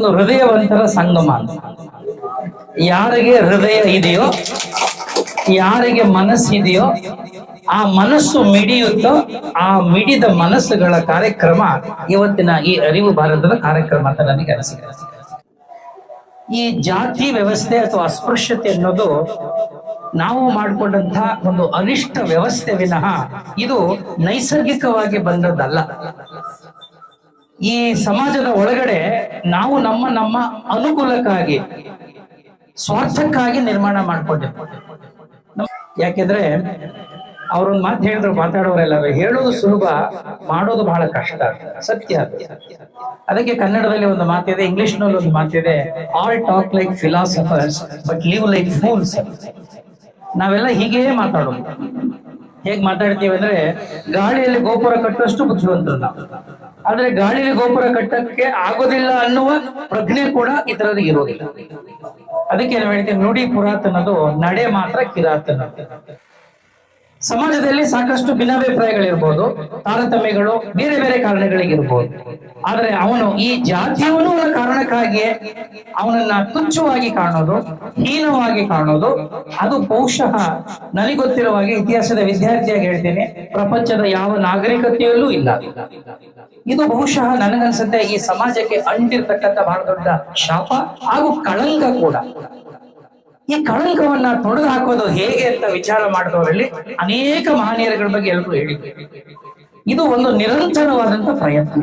ಇದೊಂದು ಹೃದಯವಂತರ ಸಂಗಮ ಅಂತ. ಯಾರಿಗೆ ಹೃದಯ ಇದೆಯೋ, ಯಾರಿಗೆ ಮನಸ್ಸಿದೆಯೋ, ಆ ಮನಸ್ಸು ಮಿಡಿಯುತ್ತೋ, ಆ ಮಿಡಿದ ಮನಸ್ಸುಗಳ ಕಾರ್ಯಕ್ರಮ ಇವತ್ತಿನ ಈ ಅರಿವು ಭಾರತದ ಕಾರ್ಯಕ್ರಮ ಅಂತ ನನಗೆ ಅನಿಸಿದೆ. ಈ ಜಾತಿ ವ್ಯವಸ್ಥೆ ಅಥವಾ ಅಸ್ಪೃಶ್ಯತೆ ಅನ್ನೋದು ನಾವು ಮಾಡಿಕೊಂಡಂತಹ ಒಂದು ಅನಿಷ್ಟ ವ್ಯವಸ್ಥೆ ವಿನಃ ಇದು ನೈಸರ್ಗಿಕವಾಗಿ ಬಂದದ್ದಲ್ಲ. ಈ ಸಮಾಜದ ಒಳಗಡೆ ನಾವು ನಮ್ಮ ನಮ್ಮ ಅನುಕೂಲಕ್ಕಾಗಿ, ಸ್ವಾರ್ಥಕ್ಕಾಗಿ ನಿರ್ಮಾಣ ಮಾಡ್ಕೊಂಡಿರ್ತೀವಿ ಯಾಕೆಂದ್ರೆ ಅವ್ರೊಂದ್ ಮಾತು ಹೇಳಿದ್ರು ಮಾತಾಡೋರೆಲ್ಲ ಹೇಳೋದು ಸುಲಭ, ಮಾಡೋದು ಬಹಳ ಕಷ್ಟ, ಸತ್ಯ ಅದು. ಅದಕ್ಕೆ ಕನ್ನಡದಲ್ಲಿ ಒಂದು ಮಾತಿದೆ ಇಂಗ್ಲಿಷ್ನಲ್ಲಿ ಒಂದು ಮಾತಿದೆ all talk like philosophers but live like fools ನಾವೆಲ್ಲ ಹೀಗೇ ಮಾತಾಡೋದು. ಹೇಗ್ ಮಾತಾಡ್ತೀವಿ ಅಂದ್ರೆ, ಗಾಳಿಯಲ್ಲಿ ಗೋಪುರ ಕಟ್ಟುವಷ್ಟು ಬುದ್ಧಿವಂತರು ನಾವು. ಆದ್ರೆ ಗಾಳಿಲಿ ಗೋಪುರ ಕಟ್ಟಕ್ಕೆ ಆಗೋದಿಲ್ಲ ಅನ್ನುವ ಪ್ರಜ್ಞೆ ಕೂಡ ಇದರಲ್ಲಿ ಇರೋದಿಲ್ಲ. ಅದಕ್ಕೆ ನಾವು ಹೇಳ್ತೀವಿ, ನುಡಿ ಪುರಾತನದು, ನಡೆ ಮಾತ್ರ ಕಿರಾತನದು ಸಮಾಜದಲ್ಲಿ ಸಾಕಷ್ಟು ಭಿನ್ನಾಭಿಪ್ರಾಯಗಳಿರ್ಬೋದು, ತಾರತಮ್ಯಗಳು, ಬೇರೆ ಬೇರೆ ಕಾರಣಗಳಿಗಿರ್ಬೋದು. ಆದ್ರೆ ಅವನು ಈ ಜಾತಿಯವನು ಕಾರಣಕ್ಕಾಗಿಯೇ ಕಾರಣಕ್ಕಾಗಿ ಅವನನ್ನ ತುಚ್ಛವಾಗಿ ಕಾಣೋದು, ಹೀನವಾಗಿ ಕಾಣೋದು, ಅದು ಬಹುಶಃ ನನಗೆ ಗೊತ್ತಿರುವ ಹಾಗೆ ಇತಿಹಾಸದ ವಿದ್ಯಾರ್ಥಿಯಾಗಿ ಹೇಳ್ತೇನೆ, ಪ್ರಪಂಚದ ಯಾವ ನಾಗರಿಕತೆಯಲ್ಲೂ ಇಲ್ಲ. ಇದು ಬಹುಶಃ ನನಗನ್ಸುತ್ತೆ ಈ ಸಮಾಜಕ್ಕೆ ಅಂಟಿರ್ತಕ್ಕಂಥ ಬಹಳ ದೊಡ್ಡ ಶಾಪ ಹಾಗೂ ಕಳಂಕ ಕೂಡ. ಈ ಕಳಂಕವನ್ನ ತೊಡೆದು ಹಾಕೋದು ಹೇಗೆ ಅಂತ ವಿಚಾರ ಮಾಡಿದವರಲ್ಲಿ ಅನೇಕ ಮಹನೀಯರುಗಳ ಬಗ್ಗೆ ಎಲ್ಲರೂ ಹೇಳಿದ್ರು. ಇದು ಒಂದು ನಿರಂತರವಾದಂತ ಪ್ರಯತ್ನ.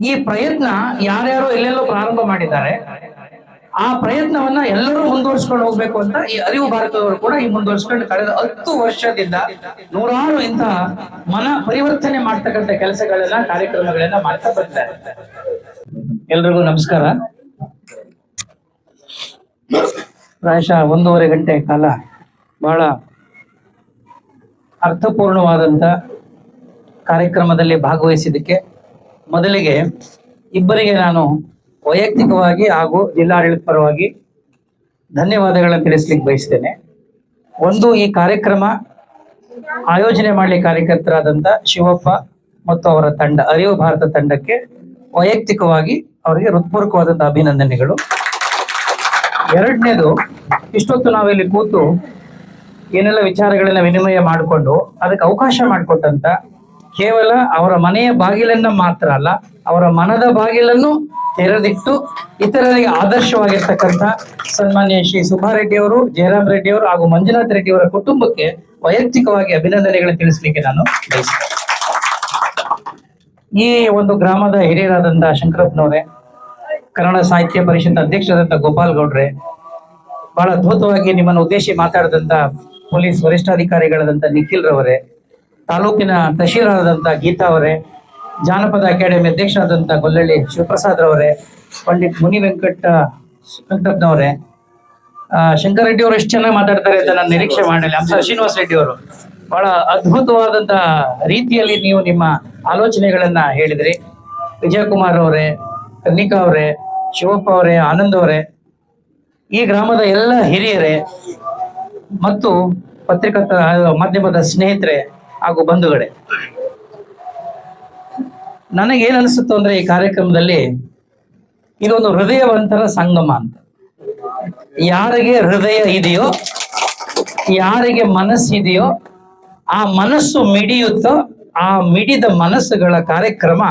ಈ ಪ್ರಯತ್ನ ಯಾರ್ಯಾರು ಎಲ್ಲೆಲ್ಲೋ ಪ್ರಾರಂಭ ಮಾಡಿದ್ದಾರೆ. ಆ ಪ್ರಯತ್ನವನ್ನ ಎಲ್ಲರೂ ಮುಂದುವರಿಸ್ಕೊಂಡು ಹೋಗ್ಬೇಕು ಅಂತ ಈ ಅರಿವು ಭಾರತದವರು ಕೂಡ ಈ ಮುಂದುವರಿಸ್ಕೊಂಡು ಕಳೆದ ಹತ್ತು ವರ್ಷದಿಂದ ನೂರಾರು ಇಂತಹ ಮನ ಪರಿವರ್ತನೆ ಮಾಡ್ತಕ್ಕಂಥ ಕೆಲಸಗಳನ್ನ, ಕಾರ್ಯಕ್ರಮಗಳನ್ನ ಮಾಡ್ತಾ ಬರ್ತಾರೆ. ಎಲ್ರಿಗೂ ನಮಸ್ಕಾರ. ಪ್ರಾಯಶಃ ಒಂದೂವರೆ ಗಂಟೆ ಕಾಲ ಬಹಳ ಅರ್ಥಪೂರ್ಣವಾದಂಥ ಕಾರ್ಯಕ್ರಮದಲ್ಲಿ ಭಾಗವಹಿಸಿದ್ದಕ್ಕೆ ಮೊದಲಿಗೆ ಇಬ್ಬರಿಗೆ ನಾನು ವೈಯಕ್ತಿಕವಾಗಿ ಹಾಗೂ ಜಿಲ್ಲಾಡಳಿತ ಪರವಾಗಿ ಧನ್ಯವಾದಗಳನ್ನು ತಿಳಿಸ್ಲಿಕ್ಕೆ ಬಯಸ್ತೇನೆ. ಒಂದು, ಈ ಕಾರ್ಯಕ್ರಮ ಆಯೋಜನೆ ಮಾಡಲಿ ಕಾರ್ಯಕರ್ತರಾದಂಥ ಶಿವಪ್ಪ ಮತ್ತು ಅವರ ತಂಡ, ಅರಿವು ಭಾರತ ತಂಡಕ್ಕೆ ವೈಯಕ್ತಿಕವಾಗಿ ಅವರಿಗೆ ಹೃತ್ಪೂರ್ವಕವಾದಂಥ ಅಭಿನಂದನೆಗಳು. ಎರಡನೇದು, ಇಷ್ಟೊತ್ತು ನಾವಿಲ್ಲಿ ಕೂತು ಏನೆಲ್ಲ ವಿಚಾರಗಳನ್ನ ವಿನಿಮಯ ಮಾಡಿಕೊಂಡು ಅದಕ್ಕೆ ಅವಕಾಶ ಮಾಡಿಕೊಟ್ಟಂತ ಕೇವಲ ಅವರ ಮನೆಯ ಬಾಗಿಲನ್ನ ಮಾತ್ರ ಅಲ್ಲ, ಅವರ ಮನದ ಬಾಗಿಲನ್ನು ತೆರೆದಿಟ್ಟು ಇತರರಿಗೆ ಆದರ್ಶವಾಗಿರ್ತಕ್ಕಂಥ ಸನ್ಮಾನ್ಯ ಶ್ರೀ ಸುಬ್ಬಾರೆಡ್ಡಿ ಅವರು, ಜಯರಾಮ್ ರೆಡ್ಡಿ ಅವರು ಹಾಗೂ ಮಂಜುನಾಥ್ ರೆಡ್ಡಿ ಅವರ ಕುಟುಂಬಕ್ಕೆ ವೈಯಕ್ತಿಕವಾಗಿ ಅಭಿನಂದನೆಗಳನ್ನು ತಿಳಿಸ್ಲಿಕ್ಕೆ ನಾನು ಬಯಸ್ತೇನೆ. ಈ ಒಂದು ಗ್ರಾಮದ ಹಿರಿಯರಾದಂತಹ ಶಂಕರಪ್ಪನವರೇ ಕನ್ನಡ ಸಾಹಿತ್ಯ ಪರಿಷತ್ ಅಧ್ಯಕ್ಷರಾದಂಥ ಗೋಪಾಲ್ ಗೌಡ್ರೆ, ಬಹಳ ಅದ್ಭುತವಾಗಿ ನಿಮ್ಮನ್ನು ಉದ್ದೇಶಿ ಮಾತಾಡಿದಂತ ಪೊಲೀಸ್ ವರಿಷ್ಠಾಧಿಕಾರಿಗಳಾದಂಥ ನಿಖಿಲ್ ರವರೇ, ತಾಲೂಕಿನ ತಹಶೀಲರಾದಂಥ ಗೀತಾ ಅವರೇ, ಜಾನಪದ ಅಕಾಡೆಮಿ ಅಧ್ಯಕ್ಷರಾದಂಥ ಗೊಲ್ಲಳ್ಳಿ ಶಿವಪ್ರಸಾದ್ ರವರೇ, ಪಂಡಿತ್ ಮುನಿ ವೆಂಕಟ ವೆಂಕಟಪ್ಪನವರೇ ಶಂಕರ್ ರೆಡ್ಡಿ ಅವರು ಎಷ್ಟು ಚೆನ್ನಾಗಿ ಮಾತಾಡ್ತಾರೆ ಅಂತ ನಾನು ನಿರೀಕ್ಷೆ ಮಾಡಲಿ ಅಂಶ ಶ್ರೀನಿವಾಸ ರೆಡ್ಡಿ ಅವರು. ಬಹಳ ಅದ್ಭುತವಾದಂತಹ ರೀತಿಯಲ್ಲಿ ನೀವು ನಿಮ್ಮ ಆಲೋಚನೆಗಳನ್ನ ಹೇಳಿದ್ರಿ. ವಿಜಯಕುಮಾರ್ ಅವರೇ ಕನ್ನಿಕಾ ಅವರೇ ಶಿವಪ್ಪ ಅವರೇ, ಆನಂದ್ ಅವರೇ, ಈ ಗ್ರಾಮದ ಎಲ್ಲ ಹಿರಿಯರೇ ಮತ್ತು ಪತ್ರಿಕಾ ಮಾಧ್ಯಮದ ಸ್ನೇಹಿತರೆ ಹಾಗೂ ಬಂಧುಗಳೇ. ನನಗೆ ಏನ್ ಅನಿಸುತ್ತೋ ಅಂದ್ರೆ ಈ ಕಾರ್ಯಕ್ರಮದಲ್ಲಿ ಇದೊಂದು ಹೃದಯವಂತರ ಸಂಗಮ ಅಂತ. ಯಾರಿಗೆ ಹೃದಯ ಇದೆಯೋ, ಯಾರಿಗೆ ಮನಸ್ಸಿದೆಯೋ ಆ ಮನಸ್ಸು ಮಿಡಿಯುತ್ತೋ, ಆ ಮಿಡಿದ ಮನಸ್ಸುಗಳ ಕಾರ್ಯಕ್ರಮ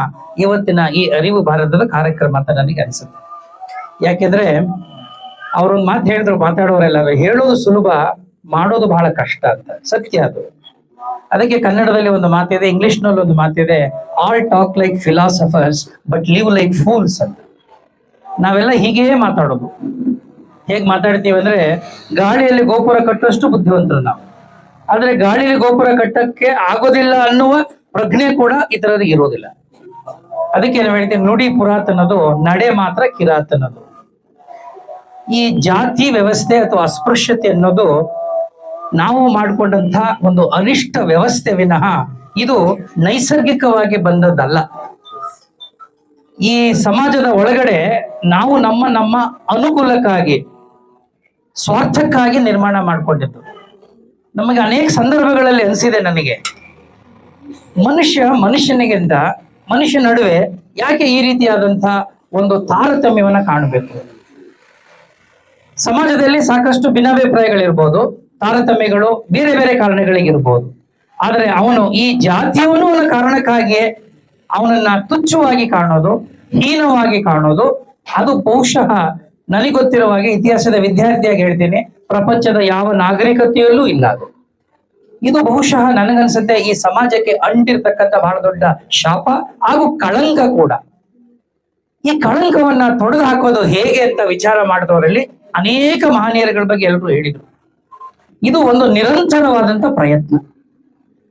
ಇವತ್ತಿನ ಈ ಅರಿವು ಭಾರತದ ಕಾರ್ಯಕ್ರಮ ಅಂತ ನನಗೆ ಅನಿಸುತ್ತೆ. ಯಾಕೆಂದ್ರೆ ಅವ್ರೊಂದು ಮಾತು ಹೇಳಿದ್ರು ಮಾತಾಡೋರೆಲ್ಲ ಹೇಳೋದು ಸುಲಭ, ಮಾಡೋದು ಬಹಳ ಕಷ್ಟ ಅಂತ, ಸತ್ಯ ಅದು. ಅದಕ್ಕೆ ಕನ್ನಡದಲ್ಲಿ ಒಂದು ಮಾತಿದೆ ಇಂಗ್ಲಿಷ್ನಲ್ಲಿ ಒಂದು ಮಾತಿದೆ all talk like philosophers but live like fools ಅಂತ. ನಾವೆಲ್ಲ ಹೀಗೇ ಮಾತಾಡೋದು. ಹೇಗ್ ಮಾತಾಡ್ತೀವಿ ಅಂದ್ರೆ, ಗಾಳಿಯಲ್ಲಿ ಗೋಪುರ ಕಟ್ಟುವಷ್ಟು ಬುದ್ಧಿವಂತರು ನಾವು. ಆದ್ರೆ ಗಾಳಿಯಲ್ಲಿ ಗೋಪುರ ಕಟ್ಟಕ್ಕೆ ಆಗೋದಿಲ್ಲ ಅನ್ನುವ ಪ್ರಜ್ಞೆ ಕೂಡ ಇತರರಿಗೆ ಇರೋದಿಲ್ಲ. ಅದಕ್ಕೆ ನಾವು ಹೇಳ್ತೀವಿ, ನುಡಿ ಪುರಾತನದು, ನಡೆ ಮಾತ್ರ ಕಿರಾತನದು. ಈ ಜಾತಿ ವ್ಯವಸ್ಥೆ ಅಥವಾ ಅಸ್ಪೃಶ್ಯತೆ ಅನ್ನೋದು ನಾವು ಮಾಡಿಕೊಂಡಂತಹ ಒಂದು ಅನಿಷ್ಟ ವ್ಯವಸ್ಥೆ ವಿನಃ ಇದು ನೈಸರ್ಗಿಕವಾಗಿ ಬಂದದ್ದಲ್ಲ. ಈ ಸಮಾಜದ ಒಳಗಡೆ ನಾವು ನಮ್ಮ ನಮ್ಮ ಅನುಕೂಲಕ್ಕಾಗಿ, ಸ್ವಾರ್ಥಕ್ಕಾಗಿ ನಿರ್ಮಾಣ ಮಾಡಿಕೊಂಡಿದ್ದು. ನಮಗೆ ಅನೇಕ ಸಂದರ್ಭಗಳಲ್ಲಿ ಅನಿಸಿದೆ ನನಗೆ. ಮನುಷ್ಯ ಮನುಷ್ಯನಿಗಿಂತ ಮನುಷ್ಯ ನಡುವೆ ಯಾಕೆ ಈ ರೀತಿಯಾದಂಥ ಒಂದು ತಾರತಮ್ಯವನ್ನ ಕಾಣಬೇಕು? ಸಮಾಜದಲ್ಲಿ ಸಾಕಷ್ಟು ಭಿನ್ನಾಭಿಪ್ರಾಯಗಳಿರ್ಬೋದು, ತಾರತಮ್ಯಗಳು, ಬೇರೆ ಬೇರೆ ಕಾರಣಗಳಿಗಿರ್ಬೋದು. ಆದರೆ ಅವನು ಈ ಜಾತಿಯವನು ಅನ್ನೋ ಕಾರಣಕ್ಕಾಗಿಯೇ ಅವನನ್ನ ತುಚ್ಛವಾಗಿ ಕಾಣೋದು, ಹೀನವಾಗಿ ಕಾಣೋದು, ಅದು ಬಹುಶಃ ನನಗೊತ್ತಿರುವ ಹಾಗೆ ಇತಿಹಾಸದ ವಿದ್ಯಾರ್ಥಿಯಾಗಿ ಹೇಳ್ತೀನಿ, ಪ್ರಪಂಚದ ಯಾವ ನಾಗರಿಕತೆಯಲ್ಲೂ ಇಲ್ಲ ಅದು. ಇದು ಬಹುಶಃ ನನಗನ್ಸುತ್ತೆ ಈ ಸಮಾಜಕ್ಕೆ ಅಂಟಿರ್ತಕ್ಕಂಥ ಬಹಳ ದೊಡ್ಡ ಶಾಪ ಹಾಗೂ ಕಳಂಕ ಕೂಡ. ಈ ಕಳಂಕವನ್ನ ತೊಡೆದು ಹಾಕೋದು ಹೇಗೆ ಅಂತ ವಿಚಾರ ಮಾಡಿದವರಲ್ಲಿ ಅನೇಕ ಮಹನೀಯರುಗಳ ಬಗ್ಗೆ ಎಲ್ಲರೂ ಹೇಳಿದರು. ಇದು ಒಂದು ನಿರಂತರವಾದಂತ ಪ್ರಯತ್ನ.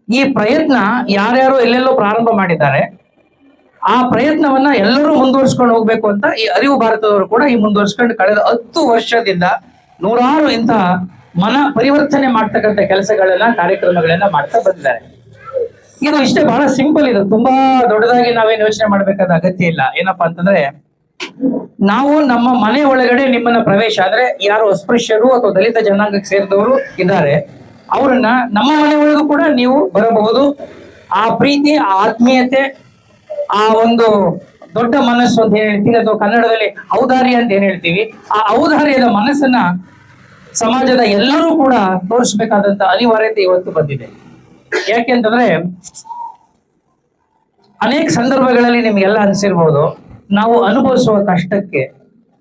ಈ ಪ್ರಯತ್ನ ಯಾರ್ಯಾರು ಎಲ್ಲೆಲ್ಲೋ ಪ್ರಾರಂಭ ಮಾಡಿದ್ದಾರೆ. ಆ ಪ್ರಯತ್ನವನ್ನ ಎಲ್ಲರೂ ಮುಂದುವರಿಸ್ಕೊಂಡು ಹೋಗ್ಬೇಕು ಅಂತ ಈ ಅರಿವು ಭಾರತದವರು ಕೂಡ ಈ ಮುಂದುವರಿಸ್ಕೊಂಡು ಕಳೆದ ಹತ್ತು ವರ್ಷದಿಂದ ನೂರಾರು ಇಂತಹ ಮನ ಪರಿವರ್ತನೆ ಮಾಡ್ತಕ್ಕಂಥ ಕೆಲಸಗಳನ್ನ, ಕಾರ್ಯಕ್ರಮಗಳನ್ನ ಮಾಡ್ತಾ ಬಂದಿದ್ದಾರೆ. ಇದು ಇಷ್ಟೇ ಬಹಳ ಸಿಂಪಲ್ ಇದು. ತುಂಬಾ ದೊಡ್ಡದಾಗಿ ನಾವೇನು ಯೋಚನೆ ಮಾಡ್ಬೇಕಾದ ಅಗತ್ಯ ಇಲ್ಲ. ಏನಪ್ಪಾ ಅಂತಂದ್ರೆ ನಾವು ನಮ್ಮ ಮನೆ ಒಳಗಡೆ ನಿಮ್ಮನ್ನ ಪ್ರವೇಶ, ಆದ್ರೆ ಯಾರು ಅಸ್ಪೃಶ್ಯರು ಅಥವಾ ದಲಿತ ಜನಾಂಗಕ್ಕೆ ಸೇರಿದವರು ಇದ್ದಾರೆ. ಅವರನ್ನ ನಮ್ಮ ಮನೆ ಒಳಗೂ ಕೂಡ ನೀವು ಬರಬಹುದು. ಆ ಪ್ರೀತಿ, ಆ ಆತ್ಮೀಯತೆ, ಆ ಒಂದು ದೊಡ್ಡ ಮನಸ್ಸು ಅಂತ ಹೇಳ್ತೀವಿ ಅಥವಾ ಕನ್ನಡದಲ್ಲಿ ಔದಾರ್ಯ ಅಂತ ಏನ್ ಹೇಳ್ತೀವಿ? ಆ ಔದಾರ್ಯದ ಮನಸ್ಸನ್ನ ಸಮಾಜದ ಎಲ್ಲರೂ ಕೂಡ ತೋರಿಸ್ಬೇಕಾದಂತ ಅನಿವಾರ್ಯತೆ ಇವತ್ತು ಬಂದಿದೆ. ಯಾಕೆಂತಂದ್ರೆ ಅನೇಕ ಸಂದರ್ಭಗಳಲ್ಲಿ ನಿಮ್ಗೆಲ್ಲ ಅನ್ಸಿರ್ಬೋದು. ನಾವು ಅನುಭವಿಸುವ ಕಷ್ಟಕ್ಕೆ,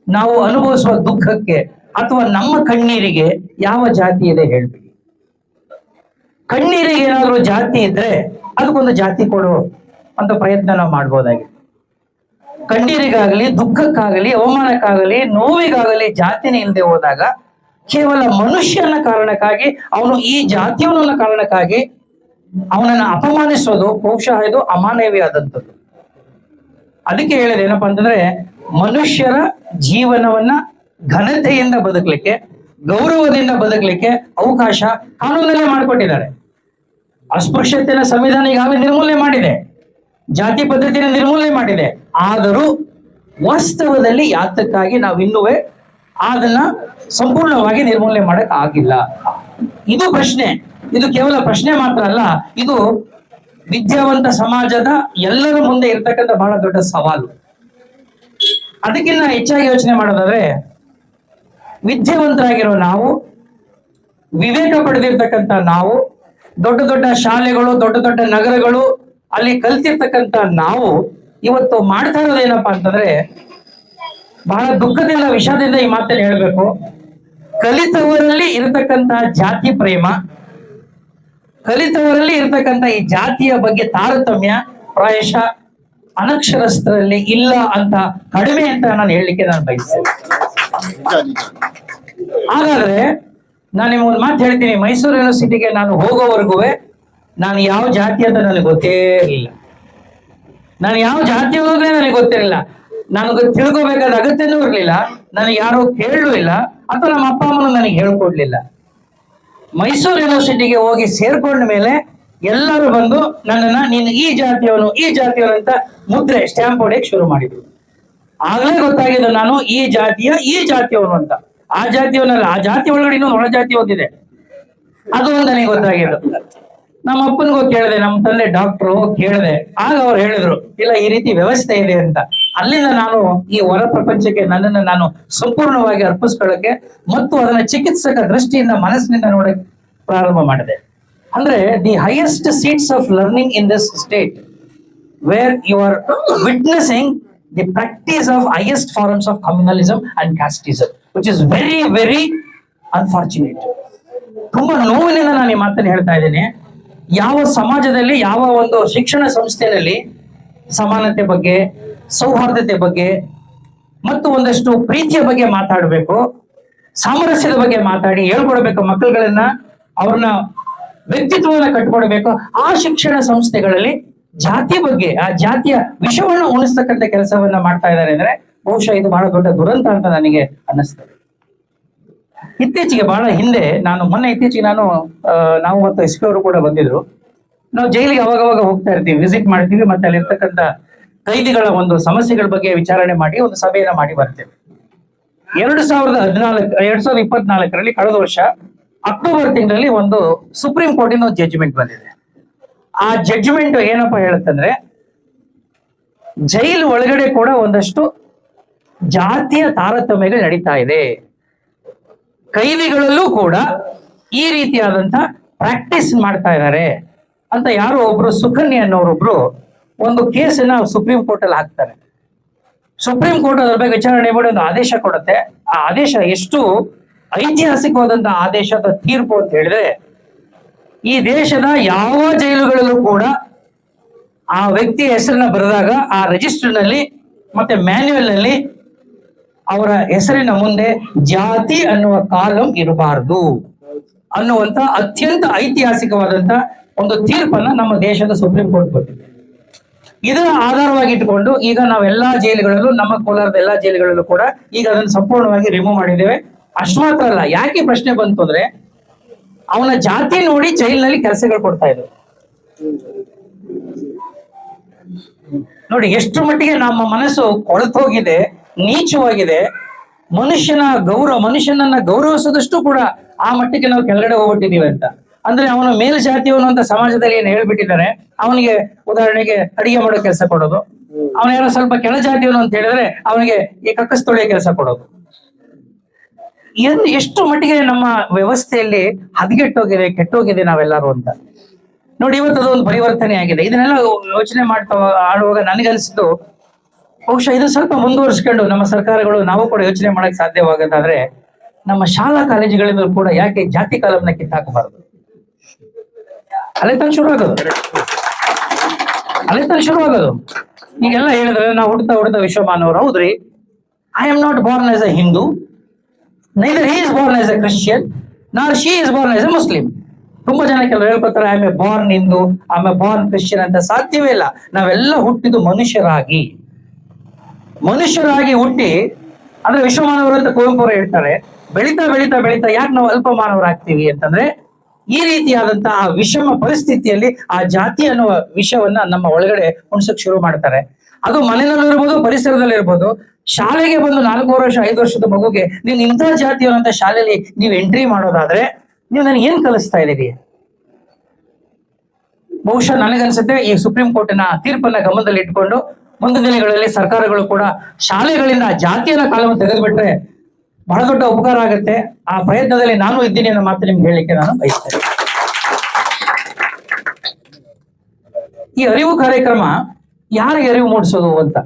ನಾವು ಅನುಭವಿಸುವ ದುಃಖಕ್ಕೆ ಅಥವಾ ನಮ್ಮ ಕಣ್ಣೀರಿಗೆ ಯಾವ ಜಾತಿ ಇದೆ ಹೇಳ್ಬಿಡಿ. ಕಣ್ಣೀರಿಗೆ ಏನಾದರೂ ಜಾತಿ ಇದ್ರೆ ಅದಕ್ಕೊಂದು ಜಾತಿ ಕೊಡು ಅಂತ ಪ್ರಯತ್ನ ನಾವು ಮಾಡ್ಬೋದಾಗಿದೆ. ಕಣ್ಣೀರಿಗಾಗಲಿ, ದುಃಖಕ್ಕಾಗಲಿ, ಅವಮಾನಕ್ಕಾಗಲಿ, ನೋವಿಗಾಗಲಿ, ಜಾತಿನೇ ಇಲ್ಲದೆ ಹೋದಾಗ ಕೇವಲ ಮನುಷ್ಯನ ಕಾರಣಕ್ಕಾಗಿ, ಅವನು ಈ ಜಾತಿಯವನ ಕಾರಣಕ್ಕಾಗಿ ಅವನನ್ನ ಅಪಮಾನಿಸೋದು ಬಹುಶಃ ಇದು ಅಮಾನವೀಯವಾದಂಥದ್ದು. ಅದಕ್ಕೆ ಹೇಳಿದೆ ಏನಪ್ಪಾ ಅಂತಂದ್ರೆ, ಮನುಷ್ಯರ ಜೀವನವನ್ನ ಘನತೆಯಿಂದ ಬದುಕಲಿಕ್ಕೆ, ಗೌರವದಿಂದ ಬದುಕಲಿಕ್ಕೆ ಅವಕಾಶ ಕಾನೂನಲ್ಲೇ ಮಾಡಿಕೊಟ್ಟಿದ್ದಾರೆ. ಅಸ್ಪೃಶ್ಯತೆಯ ಸಂವಿಧಾನ ಈಗಾಗಲೇ ನಿರ್ಮೂಲನೆ ಮಾಡಿದೆ. ಜಾತಿ ಪದ್ಧತಿಯನ್ನು ನಿರ್ಮೂಲನೆ ಮಾಡಿದೆ. ಆದರೂ ವಾಸ್ತವದಲ್ಲಿ ಯಾತಕ್ಕಾಗಿ ನಾವು ಇನ್ನುವೇ ಅದನ್ನ ಸಂಪೂರ್ಣವಾಗಿ ನಿರ್ಮೂಲನೆ ಮಾಡಕ್ ಆಗಿಲ್ಲ. ಇದು ಪ್ರಶ್ನೆ. ಇದು ಕೇವಲ ಪ್ರಶ್ನೆ ಮಾತ್ರ ಅಲ್ಲ, ಇದು ವಿದ್ಯಾವಂತ ಸಮಾಜದ ಎಲ್ಲರ ಮುಂದೆ ಇರತಕ್ಕಂತ ಬಹಳ ದೊಡ್ಡ ಸವಾಲು. ಅದಕ್ಕಿಂತ ಹೆಚ್ಚಾಗಿ ಯೋಚನೆ ಮಾಡೋದಾದ್ರೆ, ವಿದ್ಯಾವಂತರಾಗಿರೋ ನಾವು, ವಿವೇಕ ಪಡೆದಿರ್ತಕ್ಕಂಥ ನಾವು, ದೊಡ್ಡ ದೊಡ್ಡ ಶಾಲೆಗಳು, ದೊಡ್ಡ ದೊಡ್ಡ ನಗರಗಳು, ಅಲ್ಲಿ ಕಲ್ತಿರ್ತಕ್ಕಂಥ ನಾವು ಇವತ್ತು ಮಾಡ್ತಾ ಇರೋದೇನಪ್ಪ ಅಂತಂದ್ರೆ, ಬಹಳ ದುಃಖದಿಂದ, ವಿಷಾದದಿಂದ ಈ ಮಾತನ್ನು ಹೇಳಬೇಕು. ಕಲಿತವರಲ್ಲಿ ಇರತಕ್ಕಂತಹ ಜಾತಿ ಪ್ರೇಮ ಕಲಿತವರಲ್ಲಿ ಇರ್ತಕ್ಕಂಥ ಈ ಜಾತಿಯ ಬಗ್ಗೆ ತಾರತಮ್ಯ ಪ್ರಾಯಶಃ ಅನಕ್ಷರಸ್ಥರಲ್ಲಿ ಇಲ್ಲ ಅಂತ ಕಡಿಮೆ ಅಂತ ನಾನು ಹೇಳಲಿಕ್ಕೆ ನಾನು ಬಯಸ್ತೇನೆ. ಹಾಗಾದ್ರೆ ನಾನು ನಿಮ್ಗೊಂದು ಮಾತು ಹೇಳ್ತೀನಿ. ಮೈಸೂರು ಯೂನಿವರ್ಸಿಟಿಗೆ ನಾನು ಹೋಗೋವರೆಗೂ ನಾನು ಯಾವ ಜಾತಿ ಅಂತ ನನಗೆ ಗೊತ್ತೇ ಇರಲಿಲ್ಲ ನಾನು ಯಾವ ಜಾತಿ ಹೋದ್ರೆ ನನಗೆ ಗೊತ್ತಿರಲಿಲ್ಲ ನನಗೆ ತಿಳ್ಕೋಬೇಕಾದ ಅಗತ್ಯನೂ ಇರಲಿಲ್ಲ. ನನಗೆ ಯಾರೋ ಕೇಳಲೂ ಇಲ್ಲ. ಅಥವಾ ನಮ್ಮ ಅಪ್ಪ ಅಮ್ಮನೂ ನನಗೆ ಹೇಳ್ಕೊಡ್ಲಿಲ್ಲ. ಮೈಸೂರು ಯೂನಿವರ್ಸಿಟಿಗೆ ಹೋಗಿ ಸೇರ್ಕೊಂಡ ಮೇಲೆ ಎಲ್ಲರೂ ಬಂದು ನನ್ನನ್ನ ನೀನು ಈ ಜಾತಿಯವನು ಈ ಜಾತಿಯವನು ಅಂತ ಮುದ್ರೆ ಸ್ಟ್ಯಾಂಪ್ ಹೊಡೆಯಕ್ಕೆ ಶುರು ಮಾಡಿದ್ರು. ಆಗ್ಲೇ ಗೊತ್ತಾಗಿದೆ ನಾನು ಈ ಜಾತಿಯ, ಈ ಜಾತಿಯವನು ಅಂತ. ಆ ಜಾತಿಯವನಲ್ಲ, ಆ ಜಾತಿ ಒಳಗಡೆ ಇನ್ನೊಂದು ಒಳ ಜಾತಿ ಓದಿದೆ ಅದು ನನಗೆ ಗೊತ್ತಾಗಿದ್ದು ನಮ್ಮ ಅಪ್ಪನಿಗೂ ಕೇಳಿದೆ, ನಮ್ಮ ತಂದೆ ಡಾಕ್ಟ್ರು ಕೇಳಿದೆ. ಆಗ ಅವ್ರು ಹೇಳಿದ್ರು, ಇಲ್ಲ, ಈ ರೀತಿ ವ್ಯವಸ್ಥೆ ಇದೆ ಅಂತ. ಅಲ್ಲಿಂದ ನಾನು ಈ ಹೊರ ಪ್ರಪಂಚಕ್ಕೆ ನನ್ನನ್ನು ನಾನು ಸಂಪೂರ್ಣವಾಗಿ ಅರ್ಪಿಸ್ಕೊಳ್ಳಕ್ಕೆ ಮತ್ತು ಅದನ್ನ ಚಿಕಿತ್ಸಕ ದೃಷ್ಟಿಯಿಂದ ಮನಸ್ಸಿನಿಂದ ನೋಡಕ್ಕೆ ಪ್ರಾರಂಭ ಮಾಡಿದೆ. ಅಂದ್ರೆ the highest seats of learning in this state where you are witnessing the practice of highest forms of communalism and casteism which is very very unfortunate ತುಂಬಾ ನೋವಿನಿಂದ ನಾನು ಈ ಮಾತನ್ನು ಹೇಳ್ತಾ ಇದ್ದೇನೆ. ಯಾವ ಸಮಾಜದಲ್ಲಿ, ಯಾವ ಒಂದು ಶಿಕ್ಷಣ ಸಂಸ್ಥೆಯಲ್ಲಿ ಸಮಾನತೆ ಬಗ್ಗೆ ಸೌಹಾರ್ದತೆ ಬಗ್ಗೆ ಮತ್ತು ಒಂದಷ್ಟು ಪ್ರೀತಿಯ ಬಗ್ಗೆ ಮಾತಾಡಬೇಕು, ಸಾಮರಸ್ಯದ ಬಗ್ಗೆ ಮಾತಾಡಿ, ಹೇಳ್ಕೊಡ್ಬೇಕು ಮಕ್ಕಳುಗಳನ್ನ, ಅವ್ರನ್ನ ವ್ಯಕ್ತಿತ್ವವನ್ನ ಕಟ್ಕೊಡ್ಬೇಕು. ಆ ಶಿಕ್ಷಣ ಸಂಸ್ಥೆಗಳಲ್ಲಿ ಜಾತಿ ಬಗ್ಗೆ, ಆ ಜಾತಿಯ ವಿಷವನ್ನು ಉಣಿಸ್ತಕ್ಕಂಥ ಕೆಲಸವನ್ನ ಮಾಡ್ತಾ ಇದ್ದಾರೆ ಅಂದ್ರೆ ಬಹುಶಃ ಇದು ಬಹಳ ದೊಡ್ಡ ದುರಂತ ಅಂತ ನನಗೆ ಅನ್ನಿಸ್ತದೆ. ಇತ್ತೀಚೆಗೆ ಬಹಳ ಹಿಂದೆ ನಾನು, ಮೊನ್ನೆ ಇತ್ತೀಚೆಗೆ ನಾನು ನಾವು ಮತ್ತು ಎಸ್ ಪಿ ಅವರು ಕೂಡ ಬಂದಿದ್ರು. ನಾವು ಜೈಲಿಗೆ ಅವಾಗವಾಗ ಹೋಗ್ತಾ ಇರ್ತೀವಿ, ವಿಸಿಟ್ ಮಾಡ್ತೀವಿ, ಮತ್ತೆ ಅಲ್ಲಿರ್ತಕ್ಕಂಥ ಕೈದಿಗಳ ಒಂದು ಸಮಸ್ಯೆಗಳ ಬಗ್ಗೆ ವಿಚಾರಣೆ ಮಾಡಿ ಒಂದು ಸಭೆಯನ್ನ ಮಾಡಿ ಬರ್ತೇವೆ. ಎರಡು ಸಾವಿರದ ಹದಿನಾಲ್ಕು, ಎರಡ್ ಸಾವಿರದ ಇಪ್ಪತ್ನಾಲ್ಕರಲ್ಲಿ ಕಳೆದ ವರ್ಷ ಅಕ್ಟೋಬರ್ ತಿಂಗಳಲ್ಲಿ ಒಂದು ಸುಪ್ರೀಂ ಕೋರ್ಟಿನ ಜಡ್ಜ್ಮೆಂಟ್ ಬಂದಿದೆ. ಆ ಜಡ್ಜ್ಮೆಂಟ್ ಏನಪ್ಪಾ ಹೇಳುತ್ತಂದ್ರೆ, ಜೈಲು ಒಳಗಡೆ ಕೂಡ ಒಂದಷ್ಟು ಜಾತಿಯ ತಾರತಮ್ಯಗಳು ನಡೀತಾ ಇದೆ. ಕೈದಿಗಳಲ್ಲೂ ಕೂಡ ಈ ರೀತಿಯಾದಂತ ಪ್ರಾಕ್ಟೀಸ್ ಮಾಡ್ತಾ ಇದ್ದಾರೆ ಅಂತ ಯಾರೋ ಒಬ್ರು ಸುಕನ್ಯ ಅನ್ನೋರೊಬ್ರು ಒಂದು ಕೇಸನ್ನ ಸುಪ್ರೀಂ ಕೋರ್ಟ್ ಅಲ್ಲಿ ಹಾಕ್ತಾರೆ. ಸುಪ್ರೀಂ ಕೋರ್ಟ್ ಅದ್ರ ಬಗ್ಗೆ ವಿಚಾರಣೆ ಮಾಡಿ ಒಂದು ಆದೇಶ ಕೊಡುತ್ತೆ. ಆ ಆದೇಶ ಎಷ್ಟು? ಐತಿಹಾಸಿಕವಾದಂತ ಆದೇಶದ ತೀರ್ಪು ಅಂತ ಹೇಳಿದ್ರೆ, ಈ ದೇಶದ ಯಾವ ಜೈಲುಗಳಲ್ಲೂ ಕೂಡ ಆ ವ್ಯಕ್ತಿಯ ಹೆಸರನ್ನ ಬರೆದಾಗ ಆ ರಿಜಿಸ್ಟರ್ನಲ್ಲಿ ಮತ್ತೆ ಮ್ಯಾನ್ಯುಯಲ್ನಲ್ಲಿ ಅವರ ಹೆಸರಿನ ಮುಂದೆ ಜಾತಿ ಅನ್ನುವ ಕಾಲಂ ಇರಬಾರದು ಅನ್ನುವಂತ ಅತ್ಯಂತ ಐತಿಹಾಸಿಕವಾದಂತ ಒಂದು ತೀರ್ಪನ್ನ ನಮ್ಮ ದೇಶದ ಸುಪ್ರೀಂ ಕೋರ್ಟ್ ಕೊಟ್ಟಿದೆ. ಇದರ ಆಧಾರವಾಗಿ ಇಟ್ಕೊಂಡು ಈಗ ನಾವೆಲ್ಲಾ ಜೈಲುಗಳಲ್ಲೂ, ನಮ್ಮ ಕೋಲಾರದ ಎಲ್ಲಾ ಜೈಲುಗಳಲ್ಲೂ ಕೂಡ ಈಗ ಅದನ್ನು ಸಂಪೂರ್ಣವಾಗಿ ರಿಮೂವ್ ಮಾಡಿದ್ದೇವೆ. ಅಷ್ಟು ಮಾತ್ರ ಅಲ್ಲ, ಯಾಕೆ ಪ್ರಶ್ನೆ ಬಂತು ಅಂದ್ರೆ, ಅವನ ಜಾತಿ ನೋಡಿ ಜೈಲಿನಲ್ಲಿ ಕೆಲಸಗಳು ಕೊಡ್ತಾ ಇದ್ರು. ನೋಡಿ, ಎಷ್ಟು ಮಟ್ಟಿಗೆ ನಮ್ಮ ಮನಸ್ಸು ಕೊಳತೋಗಿದೆ ನೀಚವಾಗಿದೆ, ಮನುಷ್ಯನ ಗೌರವ, ಮನುಷ್ಯನನ್ನ ಗೌರವಿಸದಷ್ಟು ಕೂಡ ಆ ಮಟ್ಟಿಗೆ ನಾವು ಕೆಳಗಡೆ ಹೋಗ್ಬಿಟ್ಟಿದೀವಿ ಅಂತ. ಅಂದ್ರೆ ಅವನು ಮೇಲ್ ಮೇಲ್ಜಾತಿಯವನು ಅಂತ ಸಮಾಜದಲ್ಲಿ ಏನ್ ಹೇಳ್ಬಿಟ್ಟಿದ್ದಾರೆ, ಅವನಿಗೆ ಉದಾಹರಣೆಗೆ ಅಡಿಗೆ ಮಾಡೋ ಕೆಲಸ ಕೊಡೋದು. ಅವನ ಯಾರೋ ಸ್ವಲ್ಪ ಕೆಳ ಜಾತಿಯವನು ಅಂತ ಹೇಳಿದ್ರೆ ಅವನಿಗೆ ಈ ಕಕ್ಕಸ್ ತೊಳೆಯ ಕೆಲಸ ಕೊಡೋದು. ಏನ್ ಎಷ್ಟು ಮಟ್ಟಿಗೆ ನಮ್ಮ ವ್ಯವಸ್ಥೆಯಲ್ಲಿ ಹದಗೆಟ್ಟೋಗಿದೆ, ಕೆಟ್ಟೋಗಿದೆ ನಾವೆಲ್ಲರೂ ಅಂತ. ನೋಡಿ, ಇವತ್ತು ಅದೊಂದು ಪರಿವರ್ತನೆ ಆಗಿದೆ. ಇದನ್ನೆಲ್ಲ ಯೋಚನೆ ಮಾಡ್ತಾ ಆಡುವಾಗ ನನಗನ್ಸಿದ್ದು ಬಹುಶಃ ಇದು ಸ್ವಲ್ಪ ಮುಂದುವರಿಸ್ಕೊಂಡು ನಮ್ಮ ಸರ್ಕಾರಗಳು ನಾವು ಕೂಡ ಯೋಚನೆ ಮಾಡಕ್ ಸಾಧ್ಯವಾಗದಾದ್ರೆ ನಮ್ಮ ಶಾಲಾ ಕಾಲೇಜುಗಳಿಂದ ಕೂಡ ಯಾಕೆ ಜಾತಿ ಕಾಲಮ್ನ ಕಿತ್ತಾಕಬಾರದು? ಅಲ್ಲೇ ತಾನೆ ಶುರು ಆಗೋದು. ಅಲ್ಲೇ ತಾನೆ ಶುರು ಆಗೋದು. ಈಗೆಲ್ಲ ಹೇಳಿದ್ರೆ ನಾವು ಹುಡ್ತಾ ಹುಡ್ತಾ ವಿಶ್ವಮಾನವರು, ಹೌದ್ರಿ? I am not born as a Hindu neither he is born as a Christian nor she is born as a Muslim ತುಂಬಾ ಜನ ಕೆಲವರು ಹೇಳ್ಕೊತಾರೆ I a born Hindu I a born Christian ಅಂತ ಸಾಧ್ಯವೇ ಇಲ್ಲ. ನಾವೆಲ್ಲ ಹುಟ್ಟಿದ್ದು ಮನುಷ್ಯರಾಗಿ. ಮನುಷ್ಯರಾಗಿ ಹುಟ್ಟಿ, ಅಂದ್ರೆ ವಿಶ್ವಮಾನವರು ಅಂತ ಕುವೆಂಪುರ ಹೇಳ್ತಾರೆ, ಬೆಳೀತಾ ಬೆಳೀತಾ ಬೆಳೀತಾ ಯಾಕೆ ನಾವು ಅಲ್ಪ ಮಾನವರಾಗ್ತೀವಿ ಅಂತಂದ್ರೆ ಈ ರೀತಿಯಾದಂತಹ ವಿಷಮ ಪರಿಸ್ಥಿತಿಯಲ್ಲಿ ಆ ಜಾತಿ ಅನ್ನುವ ವಿಷಯವನ್ನ ನಮ್ಮ ಒಳಗಡೆ ಉಣ್ಸಕ್ ಶುರು ಮಾಡ್ತಾರೆ. ಅದು ಮನೆಯಲ್ಲಿರ್ಬೋದು ಪರಿಸರದಲ್ಲಿರ್ಬೋದು ಶಾಲೆಗೆ ಬಂದು ನಾಲ್ಕು ವರ್ಷ, ಐದು ವರ್ಷದ ಮಗುಗೆ ನೀವು ಇಂಥ ಜಾತಿಯವರಂತ ಶಾಲೆಯಲ್ಲಿ ನೀವು ಎಂಟ್ರಿ ಮಾಡೋದಾದ್ರೆ ನೀವು ನನಗೆ ಏನ್ ಕಲಿಸ್ತಾ ಇದ್ದೀರಿ? ಬಹುಶಃ ನನಗನ್ಸುತ್ತೆ ಈ ಸುಪ್ರೀಂ ಕೋರ್ಟಿನ ತೀರ್ಪನ್ನ ಗಮನದಲ್ಲಿ ಇಟ್ಕೊಂಡು ಮುಂದಿನ ದಿನಗಳಲ್ಲಿ ಸರ್ಕಾರಗಳು ಕೂಡ ಶಾಲೆಗಳಿಂದ ಜಾತಿಯನ್ನ ಕಾಲವನ್ನು ತೆಗೆದುಬಿಟ್ರೆ ಬಹಳ ದೊಡ್ಡ ಉಪಕಾರ ಆಗುತ್ತೆ. ಆ ಪ್ರಯತ್ನದಲ್ಲಿ ನಾನು ಇದ್ದೀನಿ ಅನ್ನೋ ಮಾತು ನಿಮ್ಗೆ ಹೇಳಲಿಕ್ಕೆ ನಾನು ಬಯಸ್ತೇನೆ. ಈ ಅರಿವು ಕಾರ್ಯಕ್ರಮ ಯಾರಿಗೆ ಅರಿವು ಮೂಡಿಸೋದು ಅಂತ?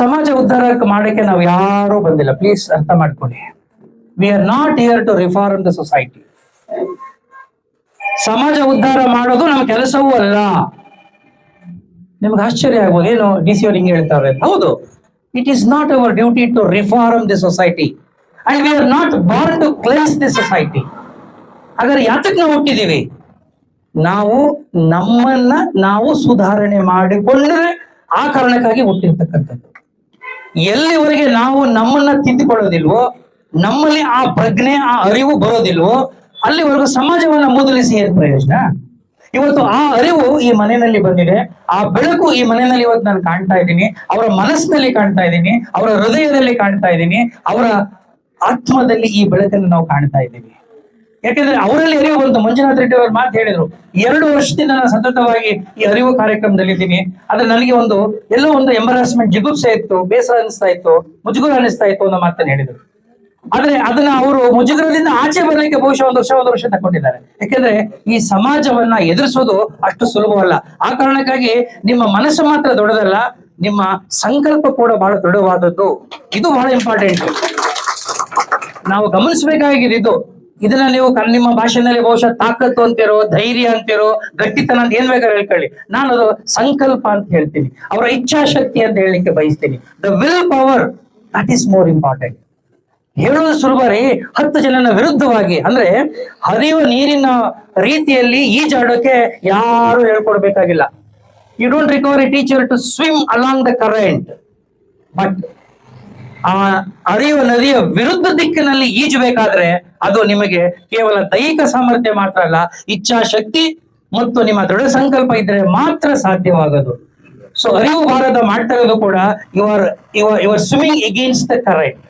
ಸಮಾಜ ಉದ್ಧಾರ ಮಾಡಕ್ಕೆ ನಾವು ಯಾರೂ ಬಂದಿಲ್ಲ. ಪ್ಲೀಸ್ ಅರ್ಥ ಮಾಡ್ಕೊಳ್ಳಿ. We are not here to reform the society ಸಮಾಜ ಉದ್ಧಾರ ಮಾಡೋದು ನಮ್ಮ ಕೆಲಸವೂ ಅಲ್ಲ. ನಿಮ್ಗೆ ಆಶ್ಚರ್ಯ ಆಗ್ಬೋದು. ಏನು ಡಿ ಸಿ ಅವ್ರು ಹಿಂಗೆ ಹೇಳ್ತಾರೆ. ಹೌದು. It is not our duty to reform the society And we are not born to cleanse the society ಹಾಗಾದ್ರೆ ಯಾತಕ್ಕೆ ನಾವು ಹುಟ್ಟಿದೀವಿ ನಾವು ನಮ್ಮನ್ನ ನಾವು ಸುಧಾರಣೆ ಮಾಡಿಕೊಂಡ್ರೆ ಆ ಕಾರಣಕ್ಕಾಗಿ ಹುಟ್ಟಿರ್ತಕ್ಕಂಥದ್ದು ಎಲ್ಲಿವರೆಗೆ ನಾವು ನಮ್ಮನ್ನ ತಿದ್ದುಕೊಳ್ಳೋದಿಲ್ವೋ ನಮ್ಮಲ್ಲಿ ಆ ಪ್ರಜ್ಞೆ ಆ ಅರಿವು ಬರೋದಿಲ್ವೋ ಅಲ್ಲಿವರೆಗೂ ಸಮಾಜವನ್ನ ಮೊದಲಿಸಿ ಏನ್ ಪ್ರಯೋಜನ ಇವತ್ತು ಆ ಅರಿವು ಈ ಮನೆಯಲ್ಲಿ ಬಂದಿದೆ. ಆ ಬೆಳಕು ಈ ಮನೆಯಲ್ಲಿ ಇವತ್ತು ನಾನು ಕಾಣ್ತಾ ಇದ್ದೀನಿ. ಅವರ ಮನಸ್ಸಿನಲ್ಲಿ ಕಾಣ್ತಾ ಇದ್ದೀನಿ. ಅವರ ಹೃದಯದಲ್ಲಿ ಕಾಣ್ತಾ ಇದ್ದೀನಿ. ಅವರ ಆತ್ಮದಲ್ಲಿ ಈ ಬೆಳಕನ್ನು ನಾವು ಕಾಣ್ತಾ ಇದ್ದೀವಿ. ಯಾಕಂದ್ರೆ ಅವರಲ್ಲಿ ಅರಿವು ಬಂತು. ಮಂಜುನಾಥ್ ರೆಡ್ಡಿ ಅವರು ಮಾತು ಹೇಳಿದ್ರು. ಎರಡು ವರ್ಷದಿಂದ ನಾನು ಸತತವಾಗಿ ಈ ಅರಿವು ಕಾರ್ಯಕ್ರಮದಲ್ಲಿ ಇದ್ದೀನಿ ಆದ್ರೆ ನನಗೆ ಒಂದು ಎಲ್ಲೋ ಒಂದು ಎಂಬರಾಸ್ಮೆಂಟ್ ಜಿಗುಪ್ಸೆ ಇತ್ತು, ಬೇಸರ ಅನಿಸ್ತಾ ಇತ್ತು, ಮುಜುಗುರ ಅನಿಸ್ತಾ ಇತ್ತು ಅನ್ನೋ ಮಾತನ್ನು ಹೇಳಿದ್ರು. ಆದ್ರೆ ಅದನ್ನ ಅವರು ಮುಜುಗರದಿಂದ ಆಚೆ ಬರಲಿಕ್ಕೆ ಬಹುಶಃ ಒಂದು ವರ್ಷ ಒಂದು ವರ್ಷ ತಕೊಂಡಿದ್ದಾರೆ ಯಾಕಂದ್ರೆ ಈ ಸಮಾಜವನ್ನ ಎದುರಿಸೋದು ಅಷ್ಟು ಸುಲಭವಲ್ಲ. ಆ ಕಾರಣಕ್ಕಾಗಿ ನಿಮ್ಮ ಮನಸ್ಸು ಮಾತ್ರ ದೊಡ್ಡದಲ್ಲ ನಿಮ್ಮ ಸಂಕಲ್ಪ ಕೂಡ ಬಹಳ ದೃಢವಾದದ್ದು. ಇದು ಬಹಳ ಇಂಪಾರ್ಟೆಂಟ್ ನಾವು ಗಮನಿಸಬೇಕಾಗಿದೆ ಇದು ಇದನ್ನ ನೀವು ನಿಮ್ಮ ಭಾಷೆನಲ್ಲಿ ಬಹುಶಃ ತಾಕತ್ತು ಅಂತಿರೋ ಧೈರ್ಯ ಅಂತಿರೋ ಗಟ್ಟಿತನ ಅಂತ ಏನ್ ಬೇಕಾದ್ರೆ ಹೇಳ್ಕೊಳ್ಳಿ. ನಾನು ಅದು ಸಂಕಲ್ಪ ಅಂತ ಹೇಳ್ತೀನಿ. ಅವರ ಇಚ್ಛಾಶಕ್ತಿ ಅಂತ ಹೇಳಲಿಕ್ಕೆ ಬಯಸ್ತೀನಿ. The will power that is more important ಹೇಳೋದು ಸುಲಭ ರೀ ಹತ್ತು ಜನನ ವಿರುದ್ಧವಾಗಿ. ಅಂದ್ರೆ ಹರಿಯುವ ನೀರಿನ ರೀತಿಯಲ್ಲಿ ಈಜಾಡೋಕೆ ಯಾರು ಹೇಳ್ಕೊಡ್ಬೇಕಾಗಿಲ್ಲ. You don't recover a teacher to swim along the current but ಆ ಹರಿಯುವ ನದಿಯ ವಿರುದ್ಧ ದಿಕ್ಕಿನಲ್ಲಿ ಈಜಬೇಕಾದ್ರೆ ಅದು ನಿಮಗೆ ಕೇವಲ ದೈಹಿಕ ಸಾಮರ್ಥ್ಯ ಮಾತ್ರ ಅಲ್ಲ, ಇಚ್ಛಾಶಕ್ತಿ ಮತ್ತು ನಿಮ್ಮ ದೃಢ ಸಂಕಲ್ಪ ಇದ್ರೆ ಮಾತ್ರ ಸಾಧ್ಯವಾಗದು. ಸೊ ಅರಿವು ಭಾರತ ಮಾಡ್ತಾ ಇರೋದು ಕೂಡ your your your swimming against the current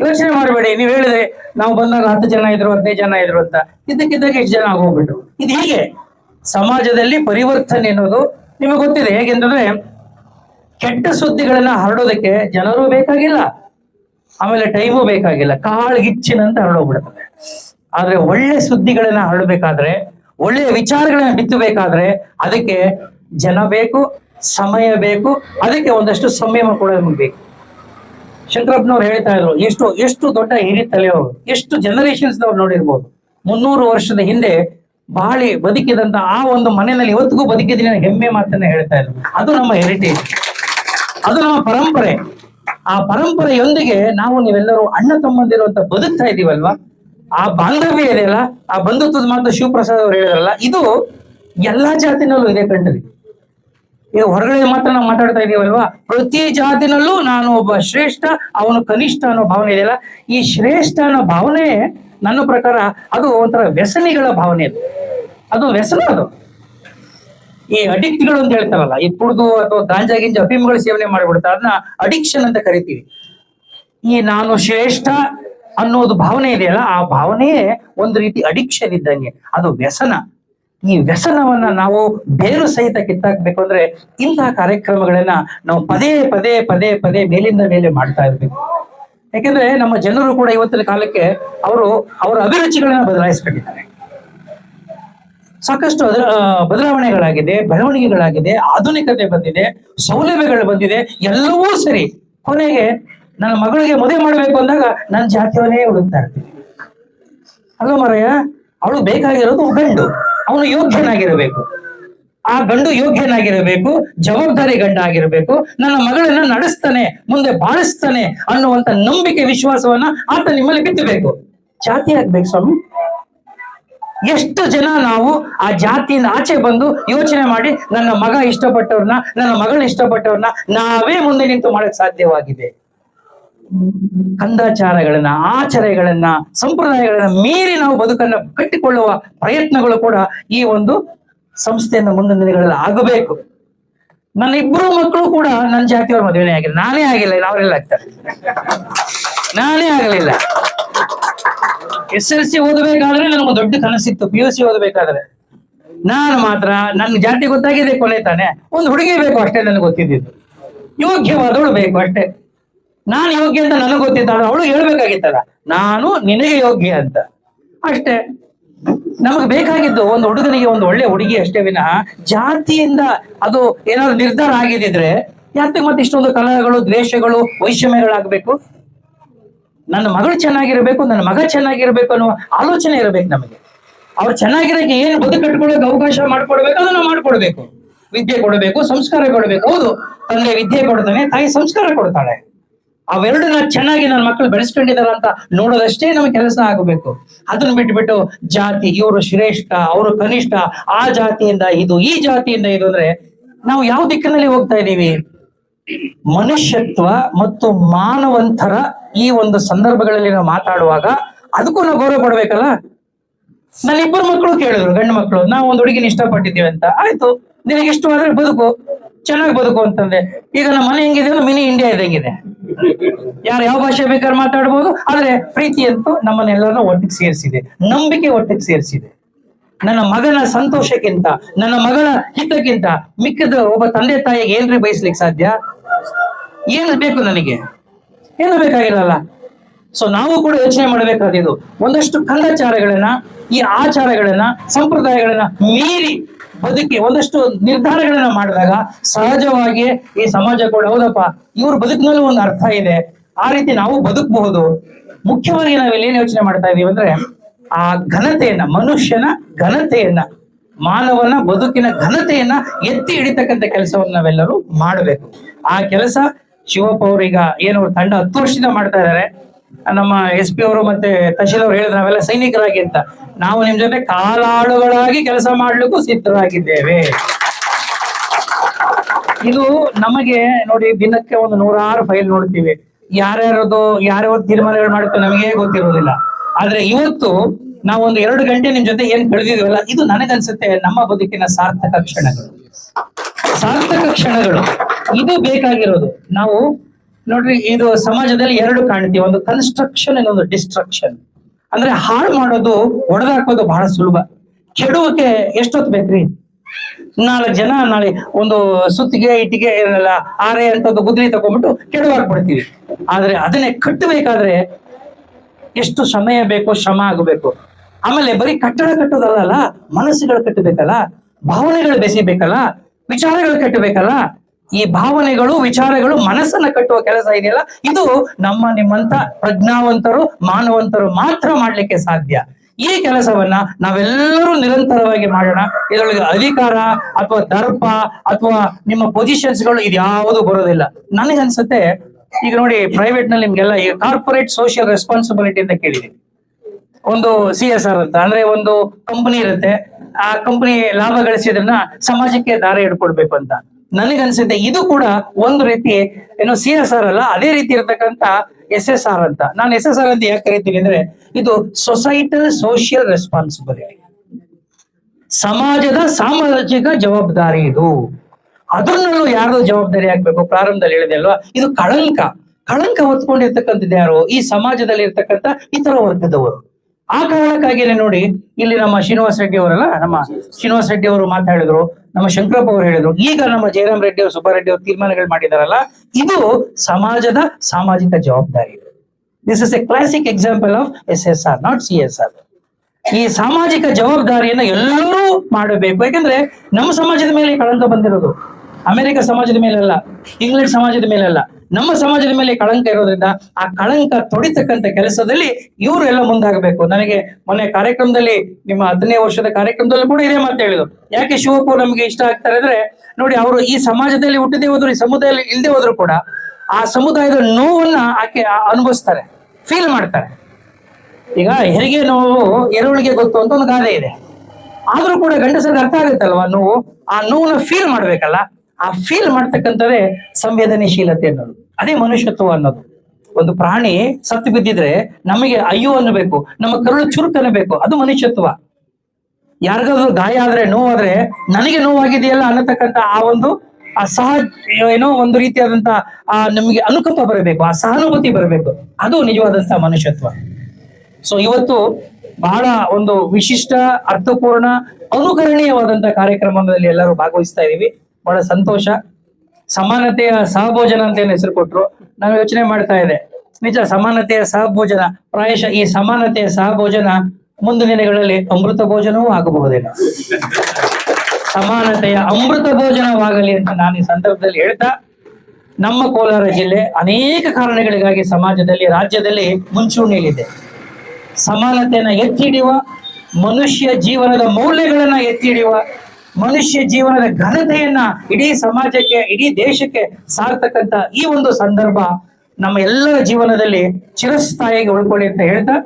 ಯೋಚನೆ ಮಾಡಬೇಡಿ. ನೀವು ಹೇಳಿದ್ರೆ ನಾವು ಬಂದಾಗ ಹತ್ತು ಜನ ಇದ್ರು, ಹದಿನೈದು ಜನ ಇದ್ರು ಅಂತ. ಇದ್ದಕ್ಕಿದ್ದಾಗ ಎಷ್ಟು ಜನ ಆಗೋಗ್ಬಿಟ್ರು. ಇದು ಹೀಗೆ? ಸಮಾಜದಲ್ಲಿ ಪರಿವರ್ತನೆ ಅನ್ನೋದು ನಿಮಗೆ ಗೊತ್ತಿದೆ. ಹೇಗೆಂದ್ರೆ ಕೆಟ್ಟ ಸುದ್ದಿಗಳನ್ನ ಹರಡೋದಕ್ಕೆ ಜನರು ಬೇಕಾಗಿಲ್ಲ. ಆಮೇಲೆ ಟೈಮು ಬೇಕಾಗಿಲ್ಲ. ಕಾಳ್ಗಿಚ್ಚಿನಂತ ಹರಡೋಗ್ಬಿಡ್ತದೆ ಆದ್ರೆ ಒಳ್ಳೆ ಸುದ್ದಿಗಳನ್ನ ಹರಡಬೇಕಾದ್ರೆ, ಒಳ್ಳೆಯ ವಿಚಾರಗಳನ್ನ ಬಿತ್ತಬೇಕಾದ್ರೆ ಅದಕ್ಕೆ ಜನ ಬೇಕು, ಸಮಯ ಬೇಕು, ಅದಕ್ಕೆ ಒಂದಷ್ಟು ಸಂಯಮ ಕೂಡ ನಮ್ಗೆ ಬೇಕು. ಶಂಕರಪ್ಪನವ್ರು ಹೇಳ್ತಾ ಇದ್ರು, ಎಷ್ಟು ಎಷ್ಟು ದೊಡ್ಡ ಹಿರಿ ತಲೆಯವರು, ಎಷ್ಟು ಜನರೇಷನ್ಸ್ ಅವ್ರು ನೋಡಿರ್ಬೋದು. ಮುನ್ನೂರು ವರ್ಷದ ಹಿಂದೆ ಬಾಳಿ ಬದುಕಿದಂತ ಆ ಒಂದು ಮನೆಯಲ್ಲಿ ಇವತ್ತಿಗೂ ಬದುಕಿದ್ದೀನಿ ಹೆಮ್ಮೆ ಮಾತನ್ನ ಹೇಳ್ತಾ ಇದ್ರು. ಅದು ನಮ್ಮ ಹೆರಿಟೇಜ್ ಅದು ನಮ್ಮ ಪರಂಪರೆ. ಆ ಪರಂಪರೆಯೊಂದಿಗೆ ನಾವು ನೀವೆಲ್ಲರೂ ಅಣ್ಣ ತಮ್ಮಂದಿರು ಅಂತ ಬದುಕ್ತಾ ಇದೀವಲ್ವಾ ಆ ಬಾಂಧವ್ಯ ಇದೆಯಲ್ಲ, ಆ ಬಂಧುತ್ವದ ಮಾತು ಶಿವಪ್ರಸಾದ್ ಅವರು ಹೇಳಿದ್ರಲ್ಲ, ಇದು ಎಲ್ಲಾ ಜಾತಿನಲ್ಲೂ ಇದೆ ಕಂಡ್ರಿ ಈಗ ಹೊರಗಡೆ ಮಾತ್ರ ನಾವು ಮಾತಾಡ್ತಾ ಇದೀವಲ್ವಾ? ಪ್ರತಿ ಜಾತಿನಲ್ಲೂ ನಾನು ಒಬ್ಬ ಶ್ರೇಷ್ಠ, ಅವನು ಕನಿಷ್ಠ ಅನ್ನೋ ಭಾವನೆ ಇದೆಯಲ್ಲ? ಈ ಶ್ರೇಷ್ಠ ಅನ್ನೋ ಭಾವನೆ ನನ್ನ ಪ್ರಕಾರ ಅದು ಒಂಥರ ವ್ಯಸನಿಗಳ ಭಾವನೆ ಅದು. ಅದು ವ್ಯಸನ ಅದು. ಈ ಅಡಿಕ್ಟ್ಗಳು ಅಂತ ಹೇಳ್ತಾರಲ್ಲ, ಈ ಕುಡಿದು ಅಥವಾ ಗಾಂಜಾ ಗಿಂಜ ಅಫೀಮ್ಗಳು ಸೇವನೆ ಮಾಡಿಬಿಡ್ತಾರೆ ಅದನ್ನ ಅಡಿಕ್ಷನ್ ಅಂತ ಕರಿತೀವಿ. ಈ ನಾನು ಶ್ರೇಷ್ಠ ಅನ್ನೋದು ಭಾವನೆ ಇದೆಯಲ್ಲ, ಆ ಭಾವನೆಯೇ ಒಂದು ರೀತಿ ಅಡಿಕ್ಷನ್ ಇದ್ದಂಗೆ. ಅದು ವ್ಯಸನ. ಈ ವ್ಯಸನವನ್ನ ನಾವು ಬೇರು ಸಹಿತ ಕಿತ್ತಾಕ್ಬೇಕು ಅಂದ್ರೆ ಇಂತಹ ಕಾರ್ಯಕ್ರಮಗಳನ್ನ ನಾವು ಪದೇ ಪದೇ ಪದೇ ಪದೇ ಮೇಲಿಂದ ಮೇಲೆ ಮಾಡ್ತಾ ಇರ್ಬೇಕು. ಯಾಕೆಂದ್ರೆ ನಮ್ಮ ಜನರು ಕೂಡ ಇವತ್ತಿನ ಕಾಲಕ್ಕೆ ಅವರು ಅವರ ಅಭಿರುಚಿಗಳನ್ನ ಬದಲಾಯಿಸ್ಕೊಂಡಿದ್ದಾರೆ ಸಾಕಷ್ಟು ಅದರ ಬದಲಾವಣೆಗಳಾಗಿದೆ, ಬೆಳವಣಿಗೆಗಳಾಗಿದೆ, ಆಧುನಿಕತೆ ಬಂದಿದೆ, ಸೌಲಭ್ಯಗಳು ಬಂದಿದೆ, ಎಲ್ಲವೂ ಸರಿ. ಕೊನೆಗೆ ನನ್ನ ಮಗಳಿಗೆ ಮದುವೆ ಮಾಡಬೇಕು ಅಂದಾಗ ನನ್ನ ಜಾತಿಯವನ್ನೇ ಹುಡುಕ್ತಾ ಇರ್ತೀನಿ. ಅಲ್ಲ ಮರಯ್ಯ ಅವಳು ಬೇಕಾಗಿರೋದು ಗಂಡು. ಅವನು ಯೋಗ್ಯನಾಗಿರಬೇಕು. ಆ ಗಂಡು ಯೋಗ್ಯನಾಗಿರಬೇಕು, ಜವಾಬ್ದಾರಿ ಗಂಡ ಆಗಿರಬೇಕು ನನ್ನ ಮಗಳನ್ನ ನಡೆಸ್ತಾನೆ, ಮುಂದೆ ಬಾಳಿಸ್ತಾನೆ ಅನ್ನುವಂತ ನಂಬಿಕೆ, ವಿಶ್ವಾಸವನ್ನ ಆತ ನಿಮ್ಮಲ್ಲಿ ಬಿತ್ತಬೇಕು. ಜಾತಿ ಆಗ್ಬೇಕು ಸ್ವಾಮಿ. ಎಷ್ಟು ಜನ ನಾವು ಆ ಜಾತಿಯಿಂದ ಆಚೆ ಬಂದು ಯೋಚನೆ ಮಾಡಿ, ನನ್ನ ಮಗ ಇಷ್ಟಪಟ್ಟವ್ರನ್ನ, ನನ್ನ ಮಗಳು ಇಷ್ಟಪಟ್ಟವ್ರನ್ನ ನಾವೇ ಮುಂದೆ ನಿಂತು ಮಾಡಕ್ ಸಾಧ್ಯವಾಗಿದೆ. ಕಂದಾಚಾರಗಳನ್ನ ಆಚರಣೆಗಳನ್ನ ಸಂಪ್ರದಾಯಗಳನ್ನ ಮೀರಿ ನಾವು ಬದುಕನ್ನ ಕಟ್ಟಿಕೊಳ್ಳುವ ಪ್ರಯತ್ನಗಳು ಕೂಡ ಈ ಒಂದು ಸಂಸ್ಥೆಯಿಂದ ಮುಂದಿನ ದಿನಗಳಲ್ಲಿ ಆಗಬೇಕು. ನನ್ನ ಇಬ್ಬರು ಮಕ್ಕಳು ಕೂಡ ನನ್ನ ಜಾತಿಯವ್ರ ಮದುವೆನೇ ಆಗಿಲ್ಲ. ನಾನೇ ಆಗಿಲ್ಲ ಅವರೆಲ್ಲ ಆಗ್ತಾರೆ. ನಾನೇ ಆಗಲಿಲ್ಲ. ಎಸ್ ಎಲ್ ಸಿ ಓದಬೇಕಾದ್ರೆ ನನಗೆ ದೊಡ್ಡ ಕನಸಿತ್ತು ಪಿ ಯು ಸಿ ಓದಬೇಕಾದ್ರೆ. ನಾನು ಮಾತ್ರ, ನನ್ನ ಜಾತಿ ಗೊತ್ತಾಗಿದೆ ಕೊನೆ ತಾನೆ. ಒಂದು ಹುಡುಗಿ ಬೇಕು ಅಷ್ಟೇ ನನಗೆ ಗೊತ್ತಿದ್ದು ಯೋಗ್ಯವಾದವಳು ಬೇಕು ಅಷ್ಟೇ. ನಾನು ಯೋಗ್ಯ ಅಂತ ನನಗೆ ಗೊತ್ತಿದ್ದಾಳೆ ಅವಳು ಹೇಳ್ಬೇಕಾಗಿತ್ತಲ್ಲ ನಾನು ನಿನಗೆ ಯೋಗ್ಯ ಅಂತ. ಅಷ್ಟೇ. ನಮಗೆ ಬೇಕಾಗಿದ್ದು ಒಂದು ಹುಡುಗನಿಗೆ ಒಂದು ಒಳ್ಳೆ ಹುಡುಗಿ ಅಷ್ಟೇ ವಿನಃ ಜಾತಿಯಿಂದ ಅದು ಏನಾದ್ರು ನಿರ್ಧಾರ ಆಗಿದ್ರೆ ಯಾಕೆ ಮತ್ತೆ ಇಷ್ಟೊಂದು ಕಲಹಗಳು ದ್ವೇಷಗಳು ವೈಷಮ್ಯಗಳಾಗಬೇಕು? ನನ್ನ ಮಗಳು ಚೆನ್ನಾಗಿರ್ಬೇಕು ನನ್ನ ಮಗ ಚೆನ್ನಾಗಿರ್ಬೇಕು ಅನ್ನೋ ಆಲೋಚನೆ ಇರಬೇಕು ನಮಗೆ. ಅವ್ರು ಚೆನ್ನಾಗಿರೋಕೆ ಏನು ಬದುಕು ಕಟ್ಕೊಳ್ಳೋಕೆ ಅವಕಾಶ ಮಾಡ್ಕೊಡ್ಬೇಕು ಅದನ್ನ ಮಾಡ್ಕೊಡ್ಬೇಕು. ವಿದ್ಯೆ ಕೊಡಬೇಕು ಸಂಸ್ಕಾರ ಕೊಡಬೇಕು ಹೌದು. ತಂದೆ ವಿದ್ಯೆ ಕೊಡ್ತಾನೆ ತಾಯಿ ಸಂಸ್ಕಾರ ಕೊಡ್ತಾಳೆ. ಅವೆರಡನ್ನ ಚೆನ್ನಾಗಿ ನನ್ನ ಮಕ್ಕಳು ಬೆಳೆಸ್ಕೊಂಡಿದ್ದಾರೆ ಅಂತ ನೋಡೋದಷ್ಟೇ ನಮಗೆ ಕೆಲಸ ಆಗಬೇಕು. ಅದನ್ನ ಬಿಟ್ಬಿಟ್ಟು ಜಾತಿ, ಇವರು ಶ್ರೇಷ್ಠ, ಅವರು ಕನಿಷ್ಠ, ಆ ಜಾತಿಯಿಂದ ಇದು, ಈ ಜಾತಿಯಿಂದ ಇದು ಅಂದ್ರೆ ನಾವು ಯಾವ ದಿಕ್ಕಿನಲ್ಲಿ ಹೋಗ್ತಾ ಇದ್ದೀವಿ? ಮನುಷ್ಯತ್ವ ಮತ್ತು ಮಾನವಂತರ ಈ ಒಂದು ಸಂದರ್ಭಗಳಲ್ಲಿ ನಾವು ಮಾತಾಡುವಾಗ ಅದಕ್ಕೂ ನಾವು ಗೌರವ ಕೊಡ್ಬೇಕಲ್ಲ? ನನ್ನ ಇಬ್ಬರು ಮಕ್ಕಳು ಕೇಳಿದ್ರು, ಗಂಡು ಮಕ್ಕಳು, ನಾವು ಒಂದು ಹುಡುಗಿನ ಇಷ್ಟಪಟ್ಟಿದ್ದೀವಿ ಅಂತ. ಆಯ್ತು, ನಿನಗೆ ಇಷ್ಟವಾದ್ರೆ ಬದುಕು. ಚೆನ್ನಾಗಿ ಬದುಕು ಅಂತಂದೆ. ಈಗ ನಮ್ಮ ಮನೆ ಹೆಂಗಿದೆ? ಅಂದ್ರೆ ಮಿನಿ ಇಂಡಿಯಾ ಇದ್ದಂಗಿದೆ ಯಾರು ಯಾವ ಭಾಷೆ ಬೇಕಾದ್ರೆ ಮಾತಾಡ್ಬೋದು. ಆದ್ರೆ ಪ್ರೀತಿ ಅಂತೂ ನಮ್ಮನ್ನೆಲ್ಲರನ್ನೂ ಒಟ್ಟಿಗೆ ಸೇರಿಸಿದೆ. ನಂಬಿಕೆ ಒಟ್ಟಿಗೆ ಸೇರಿಸಿದೆ. ನನ್ನ ಮಗನ ಸಂತೋಷಕ್ಕಿಂತ, ನನ್ನ ಮಗಳ ಹಿತಕ್ಕಿಂತ ಮಿಕ್ಕದ ಒಬ್ಬ ತಂದೆ ತಾಯಿಗೆ ಏನ್ರಿ ಬಯಸ್ಲಿಕ್ಕೆ ಸಾಧ್ಯ? ಏನು ಬೇಕು ನನಗೆ? ಏನು ಬೇಕಾಗಿರಲ್ಲ ಸೊ ನಾವು ಕೂಡ ಯೋಚನೆ ಮಾಡಬೇಕಾದಿದ್ದು ಒಂದಷ್ಟು ಕಂದಾಚಾರಗಳನ್ನ ಈ ಆಚಾರಗಳನ್ನ, ಸಂಪ್ರದಾಯಗಳನ್ನ ಮೀರಿ ಬದುಕಿ, ಒಂದಷ್ಟು ನಿರ್ಧಾರಗಳನ್ನ ಮಾಡಿದಾಗ ಸಹಜವಾಗಿ ಈ ಸಮಾಜ ಕೂಡ, ಹೌದಪ್ಪ, ಇವ್ರ ಬದುಕಿನಲ್ಲೂ ಒಂದು ಅರ್ಥ ಇದೆ. ಆ ರೀತಿ ನಾವು ಬದುಕಬಹುದು. ಮುಖ್ಯವಾಗಿ ನಾವು ಇಲ್ಲಿ ಏನ್ ಯೋಚನೆ ಮಾಡ್ತಾ ಇದೀವಿ ಅಂದ್ರೆ, ಆ ಘನತೆಯನ್ನ, ಮನುಷ್ಯನ ಘನತೆಯನ್ನ, ಮಾನವನ ಬದುಕಿನ ಘನತೆಯನ್ನ ಎತ್ತಿ ಹಿಡಿತಕ್ಕಂಥ ಕೆಲಸವನ್ನು ನಾವೆಲ್ಲರೂ ಮಾಡಬೇಕು. ಆ ಕೆಲಸ ಶಿವಪ್ಪ ಈಗ ಏನು ತಂಡ ಹತ್ತು ವರ್ಷದಿಂದ ಮಾಡ್ತಾ ಇದ್ದಾರೆ. ನಮ್ಮ ಎಸ್ ಪಿ ಅವರು ಮತ್ತೆ ತಹಶೀಲ್ ಅವರು ಹೇಳಿದ್ರು, ನಾವೆಲ್ಲ ಸೈನಿಕರಾಗಿ ಅಂತ. ನಾವು ನಿಮ್ ಜೊತೆ ಕಾಲಾಳುಗಳಾಗಿ ಕೆಲಸ ಮಾಡ್ಲಿಕ್ಕೂ ಸಿದ್ಧರಾಗಿದ್ದೇವೆ. ಇದು ನಮಗೆ ನೋಡಿ ದಿನಕ್ಕೆ ಒಂದು ನೂರಾರು ಫೈಲ್ ನೋಡ್ತೀವಿ. ಯಾರ್ಯಾರದು ಯಾರ್ಯಾವ ತೀರ್ಮಾನಗಳು ಮಾಡುತ್ತೋ ನಮಗೆ ಗೊತ್ತಿರೋದಿಲ್ಲ. ಆದ್ರೆ ಇವತ್ತು ನಾವು ಒಂದು ಎರಡು ಗಂಟೆ ನಿಮ್ ಜೊತೆ ಏನ್ ಕಳೆದಿದೀವಲ್ಲ ಇದು ನನಗನ್ಸುತ್ತೆ ನಮ್ಮ ಬದುಕಿನ ಸಾರ್ಥಕ ಕ್ಷಣಗಳು. ಸಾರ್ಥಕ ಕ್ಷಣಗಳು. ಇದು ಬೇಕಾಗಿರೋದು. ನಾವು ನೋಡ್ರಿ, ಇದು ಸಮಾಜದಲ್ಲಿ ಎರಡು ಕಾಣ್ತೀವಿ. ಒಂದು ಕನ್ಸ್ಟ್ರಕ್ಷನ್ ಇನ್ನೊಂದು ಡಿಸ್ಟ್ರಕ್ಷನ್ ಅಂದ್ರೆ ಹಾಳು ಮಾಡೋದು, ಹೊಡೆದಾಕೋದು ಬಹಳ ಸುಲಭ. ಕೆಡುವಕ್ಕೆ ಎಷ್ಟೊತ್ತು ಬೇಕ್ರಿ? ನಾಲ್ಕು ಜನ ನಾಳೆ ಒಂದು ಸುತ್ತಿಗೆ ಇಟ್ಟಿಗೆ ಏನಲ್ಲ, ಆರೆ ಅಂತ ಒಂದು ಗುದ್ಲಿ ತಗೊಂಡ್ಬಿಟ್ಟು ಕೆಡುವಾಕ್ಬಿಡ್ತೀವಿ ಆದ್ರೆ ಅದನ್ನೇ ಕಟ್ಟಬೇಕಾದ್ರೆ ಎಷ್ಟು ಸಮಯ ಬೇಕು, ಶ್ರಮ ಆಗಬೇಕು. ಆಮೇಲೆ ಬರೀ ಕಟ್ಟಡ ಕಟ್ಟೋದಲ್ಲ ಮನಸ್ಸುಗಳು ಕಟ್ಟಬೇಕಲ್ಲ, ಭಾವನೆಗಳು ಬೆಸಿಬೇಕಲ್ಲ, ವಿಚಾರಗಳು ಕಟ್ಟಬೇಕಲ್ಲ ಈ ಭಾವನೆಗಳು, ವಿಚಾರಗಳು ಮನಸ್ಸನ್ನ ಕಟ್ಟುವ ಕೆಲಸ ಇದೆಯಲ್ಲ? ಇದು ನಮ್ಮ ನಿಮ್ಮಂತ ಪ್ರಜ್ಞಾವಂತರು, ಮಾನವಂತರು ಮಾತ್ರ ಮಾಡ್ಲಿಕ್ಕೆ ಸಾಧ್ಯ. ಈ ಕೆಲಸವನ್ನ ನಾವೆಲ್ಲರೂ ನಿರಂತರವಾಗಿ ಮಾಡೋಣ. ಇದರೊಳಗೆ ಅಧಿಕಾರ ಅಥವಾ ದರ್ಪ ಅಥವಾ ನಿಮ್ಮ ಪೊಸಿಷನ್ಸ್ಗಳು ಇದ್ಯಾವುದು ಬರೋದಿಲ್ಲ. ನನಗನ್ಸುತ್ತೆ, ಈಗ ನೋಡಿ ಪ್ರೈವೇಟ್ನಲ್ಲಿ ನಿಮ್ಗೆಲ್ಲ ಕಾರ್ಪೊರೇಟ್ ಸೋಷಿಯಲ್ ರೆಸ್ಪಾನ್ಸಿಬಿಲಿಟಿ ಅಂತ ಕೇಳಿದೆ. ಒಂದು ಸಿ ಎಸ್ ಆರ್ ಅಂತ, ಅಂದ್ರೆ ಒಂದು ಕಂಪನಿ ಇರುತ್ತೆ. ಆ ಕಂಪನಿ ಲಾಭ ಗಳಿಸಿದ್ರನ್ನ ಸಮಾಜಕ್ಕೆ ದಾರ ಹಿಡ್ಕೊಡ್ಬೇಕು ಅಂತ. ನನಗನ್ಸುತ್ತೆ, ಇದು ಕೂಡ ಒಂದು ರೀತಿ ಏನೋ ಸಿ ಎಸ್ ಆರ್ ಅಲ್ಲ, ಅದೇ ರೀತಿ ಇರತಕ್ಕಂತ ಎಸ್ ಎಸ್ ಆರ್ ಅಂತ. ನಾನು ಎಸ್ ಎಸ್ ಆರ್ ಅಂತ ಯಾಕೆ ಕರಿತೀನಿ ಅಂದ್ರೆ, ಇದು ಸೊಸೈಟಲ್ ಸೋಷಿಯಲ್ ರೆಸ್ಪಾನ್ಸಿಬಿಲಿಟಿ ಸಮಾಜದ ಸಾಮಾಜಿಕ ಜವಾಬ್ದಾರಿ ಇದು. ಅದರಲ್ಲೂ ಯಾರ್ದು ಜವಾಬ್ದಾರಿ ಆಗ್ಬೇಕು? ಪ್ರಾರಂಭದಲ್ಲಿ ಹೇಳಿದೆ ಅಲ್ವಾ? ಇದು ಕಳಂಕ. ಕಳಂಕ ಹೊತ್ಕೊಂಡಿರ್ತಕ್ಕಂಥದ್ದು ಯಾರು? ಈ ಸಮಾಜದಲ್ಲಿ ಇರ್ತಕ್ಕಂಥ ಇತರ ವರ್ಗದವರು. ಆ ಕಾರಣಕ್ಕಾಗಿನೇ ನೋಡಿ, ಇಲ್ಲಿ ನಮ್ಮ ಶ್ರೀನಿವಾಸ ರೆಡ್ಡಿ ಅವರಲ್ಲ, ನಮ್ಮ ಶ್ರೀನಿವಾಸ ರೆಡ್ಡಿ ಅವರು ಮಾತಾಡಿದ್ರು. ನಮ್ಮ ಶಂಕರಪ್ಪ ಅವರು ಹೇಳಿದ್ರು. ಈಗ ನಮ್ಮ ಜಯರಾಮ್ ರೆಡ್ಡಿ ಅವರು ಸುಬ್ಬಾರೆಡ್ಡಿ ಅವರು ತೀರ್ಮಾನಗಳು ಮಾಡಿದಾರಲ್ಲ, ಇದು ಸಮಾಜದ ಸಾಮಾಜಿಕ ಜವಾಬ್ದಾರಿ. This is a classic example of S S R not C S R ಈ ಸಾಮಾಜಿಕ ಜವಾಬ್ದಾರಿಯನ್ನ ಎಲ್ಲರೂ ಮಾಡಬೇಕು. ಯಾಕಂದ್ರೆ ನಮ್ಮ ಸಮಾಜದ ಮೇಲೆ ಕಳಂಕ ಬಂದಿರೋದು. ಅಮೆರಿಕ ಸಮಾಜದ ಮೇಲಲ್ಲ, ಇಂಗ್ಲೆಂಡ್ ಸಮಾಜದ ಮೇಲಲ್ಲ, ನಮ್ಮ ಸಮಾಜದ ಮೇಲೆ ಕಳಂಕ ಇರೋದ್ರಿಂದ ಆ ಕಳಂಕ ತೊಡಿತಕ್ಕಂಥ ಕೆಲಸದಲ್ಲಿ ಇವರು ಎಲ್ಲ ಮುಂದಾಗಬೇಕು. ನನಗೆ ಮೊನ್ನೆ ಕಾರ್ಯಕ್ರಮದಲ್ಲಿ, ನಿಮ್ಮ ಹತ್ತನೇ ವರ್ಷದ ಕಾರ್ಯಕ್ರಮದಲ್ಲೂ ಕೂಡ ಇದೇ ಮಾತು ಹೇಳಿದ್ರು. ಯಾಕೆ ಶಿವಪ್ಪು ನಮಗೆ ಇಷ್ಟ ಆಗ್ತಾರೆ ಅಂದ್ರೆ, ನೋಡಿ ಅವರು ಈ ಸಮಾಜದಲ್ಲಿ ಹುಟ್ಟದೇ ಹೋದ್ರು, ಈ ಸಮುದಾಯದಲ್ಲಿ ಇಲ್ಲದೆ ಹೋದ್ರು ಕೂಡ ಆ ಸಮುದಾಯದ ನೋವನ್ನ ಆಕೆ ಅನುಭವಿಸ್ತಾರೆ ಫೀಲ್ ಮಾಡ್ತಾರೆ. ಈಗ ಹೆರಿಗೆ ನೋವು ಎರವಳಿಗೆ ಗೊತ್ತು ಅಂತ ಒಂದು ಗಾದೆ ಇದೆ. ಆದ್ರೂ ಕೂಡ ಗಂಡಸರಿಗೆ ಅರ್ಥ ಆಗುತ್ತಲ್ವಾ ನೋವು? ಆ ನೋವನ್ನ ಫೀಲ್ ಮಾಡ್ಬೇಕಲ್ಲ. ಆ ಫೀಲ್ ಮಾಡ್ತಕ್ಕಂಥದ್ದೇ ಸಂವೇದನೆಶೀಲತೆ ಅನ್ನೋದು. ಅದೇ ಮನುಷ್ಯತ್ವ ಅನ್ನೋದು. ಒಂದು ಪ್ರಾಣಿ ಸತ್ತು ಬಿದ್ದಿದ್ರೆ ನಮಗೆ ಅಯ್ಯೋ ಅನ್ನಬೇಕು, ನಮ್ಮ ಕರುಳು ಚುರುಕು ಅನ್ನಬೇಕು, ಅದು ಮನುಷ್ಯತ್ವ. ಯಾರಿಗಾದ್ರೂ ಗಾಯ ಆದ್ರೆ, ನೋವಾದ್ರೆ ನನಗೆ ನೋವಾಗಿದೆಯಲ್ಲ ಅನ್ನತಕ್ಕಂಥ ಆ ಒಂದು, ಆ ಸಹ ಏನೋ ಒಂದು ರೀತಿಯಾದಂತ ಆ ನಮಗೆ ಅನುಕಂಪ ಬರಬೇಕು, ಆ ಸಹಾನುಭೂತಿ ಬರಬೇಕು. ಅದು ನಿಜವಾದಂತಹ ಮನುಷ್ಯತ್ವ. ಸೊ ಇವತ್ತು ಬಹಳ ಒಂದು ವಿಶಿಷ್ಟ, ಅರ್ಥಪೂರ್ಣ ಅನುಕರಣೀಯವಾದಂತಹ ಕಾರ್ಯಕ್ರಮದಲ್ಲಿ ಎಲ್ಲರೂ ಭಾಗವಹಿಸ್ತಾ ಇದೀವಿ. ಬಹಳ ಸಂತೋಷ. ಸಮಾನತೆಯ ಸಹಭೋಜನ ಅಂತ ಏನು ಹೆಸರು ಕೊಟ್ಟರು ನಾನು ಯೋಚನೆ ಮಾಡ್ತಾ ಇದೆ ನಿಜ, ಸಮಾನತೆಯ ಸಹಭೋಜನ. ಪ್ರಾಯಶಃ ಈ ಸಮಾನತೆಯ ಸಹಭೋಜನ ಮುಂದಿನ ದಿನಗಳಲ್ಲಿ ಅಮೃತ ಭೋಜನವೂ ಆಗಬಹುದೇನೋ. ಸಮಾನತೆಯ ಅಮೃತ ಭೋಜನವಾಗಲಿ ಅಂತ ನಾನು ಈ ಸಂದರ್ಭದಲ್ಲಿ ಹೇಳ್ತಾ, ನಮ್ಮ ಕೋಲಾರ ಜಿಲ್ಲೆ ಅನೇಕ ಕಾರಣಗಳಿಗಾಗಿ ಸಮಾಜದಲ್ಲಿ, ರಾಜ್ಯದಲ್ಲಿ ಮುಂಚೂಣಿಯಲ್ಲಿದೆ. ಸಮಾನತೆಯನ್ನ ಎತ್ತಿ ಹಿಡಿಯುವ ಮನುಷ್ಯ ಜೀವನದ ಮೌಲ್ಯಗಳನ್ನ ಎತ್ತಿ ಹಿಡಿಯುವ ಮನುಷ್ಯ ಜೀವನದ ಘನತೆಯನ್ನ ಇಡೀ ಸಮಾಜಕ್ಕೆ, ಇಡೀ ದೇಶಕ್ಕೆ ಸಾರ್ತಕ್ಕಂತ ಈ ಒಂದು ಸಂದರ್ಭ ನಮ್ಮ ಎಲ್ಲರ ಜೀವನದಲ್ಲಿ ಚಿರಸ್ಥಾಯಿಗೆ ಉಳ್ಕೊಳ್ಳಿ ಅಂತ ಹೇಳ್ತಾ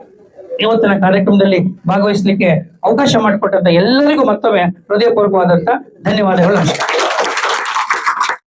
ಇವತ್ತಿನ ಕಾರ್ಯಕ್ರಮದಲ್ಲಿ ಭಾಗವಹಿಸಲಿಕ್ಕೆ ಅವಕಾಶ ಮಾಡಿಕೊಟ್ಟಂತ ಎಲ್ಲರಿಗೂ ಮತ್ತೊಮ್ಮೆ ಹೃದಯಪೂರ್ವಕವಾದಂತ ಧನ್ಯವಾದಗಳು